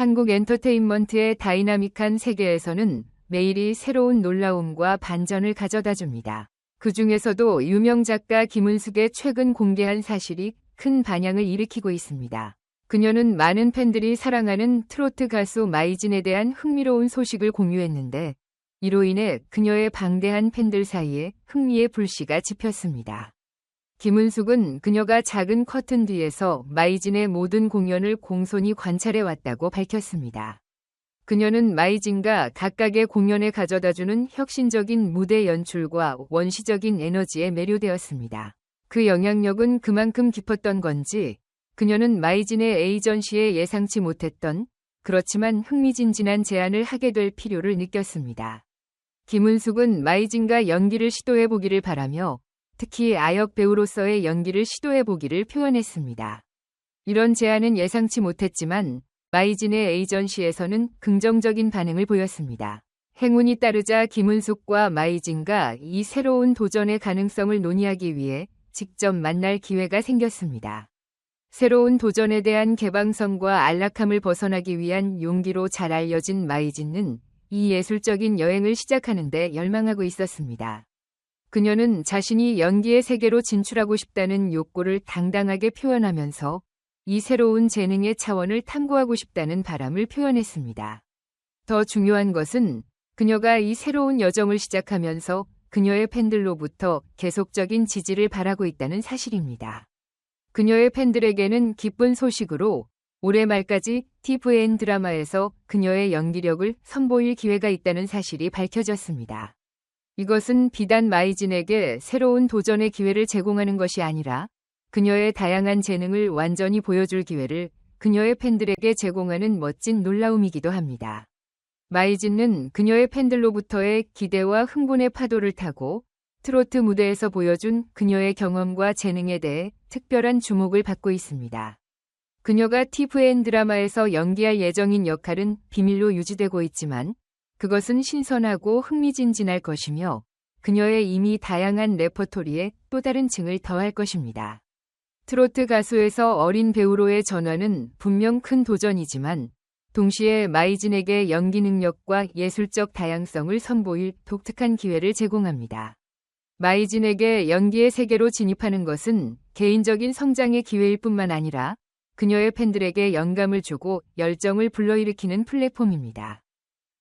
한국 엔터테인먼트의 다이나믹한 세계에서는 매일이 새로운 놀라움과 반전을 가져다 줍니다. 그 중에서도 유명 작가 김은숙의 최근 공개한 사실이 큰 반향을 일으키고 있습니다. 그녀는 많은 팬들이 사랑하는 트로트 가수 마이진에 대한 흥미로운 소식을 공유했는데 이로 인해 그녀의 방대한 팬들 사이에 흥미의 불씨가 지폈습니다. 김은숙은 그녀가 작은 커튼 뒤에서 마이진의 모든 공연을 공손히 관찰해 왔다고 밝혔습니다. 그녀는 마이진과 각각의 공연에 가져다주는 혁신적인 무대 연출과 원시적인 에너지에 매료되었습니다. 그 영향력은 그만큼 깊었던 건지 그녀는 마이진의 에이전시에 예상치 못했던 그렇지만 흥미진진한 제안을 하게 될 필요를 느꼈습니다. 김은숙은 마이진과 연기를 시도해보기를 바라며 특히 아역 배우로서의 연기를 시도해보기를 표현했습니다. 이런 제안은 예상치 못했지만 마이진의 에이전시에서는 긍정적인 반응을 보였습니다. 행운이 따르자 김은숙과 마이진과 이 새로운 도전의 가능성을 논의하기 위해 직접 만날 기회가 생겼습니다. 새로운 도전에 대한 개방성과 안락함을 벗어나기 위한 용기로 잘 알려진 마이진은 이 예술적인 여행을 시작하는데 열망하고 있었습니다. 그녀는 자신이 연기의 세계로 진출하고 싶다는 욕구를 당당하게 표현하면서 이 새로운 재능의 차원을 탐구하고 싶다는 바람을 표현했습니다. 더 중요한 것은 그녀가 이 새로운 여정을 시작하면서 그녀의 팬들로부터 계속적인 지지를 바라고 있다는 사실입니다. 그녀의 팬들에게는 기쁜 소식으로 올해 말까지 TVN 드라마에서 그녀의 연기력을 선보일 기회가 있다는 사실이 밝혀졌습니다. 이것은 비단 마이진에게 새로운 도전의 기회를 제공하는 것이 아니라 그녀의 다양한 재능을 완전히 보여줄 기회를 그녀의 팬들에게 제공하는 멋진 놀라움이기도 합니다. 마이진은 그녀의 팬들로부터의 기대와 흥분의 파도를 타고 트로트 무대에서 보여준 그녀의 경험과 재능에 대해 특별한 주목을 받고 있습니다. 그녀가 TVN 드라마에서 연기할 예정인 역할은 비밀로 유지되고 있지만 그것은 신선하고 흥미진진할 것이며 그녀의 이미 다양한 레퍼토리에 또 다른 층을 더할 것입니다. 트로트 가수에서 어린 배우로의 전환은 분명 큰 도전이지만 동시에 마이진에게 연기 능력과 예술적 다양성을 선보일 독특한 기회를 제공합니다. 마이진에게 연기의 세계로 진입하는 것은 개인적인 성장의 기회일 뿐만 아니라 그녀의 팬들에게 영감을 주고 열정을 불러일으키는 플랫폼입니다.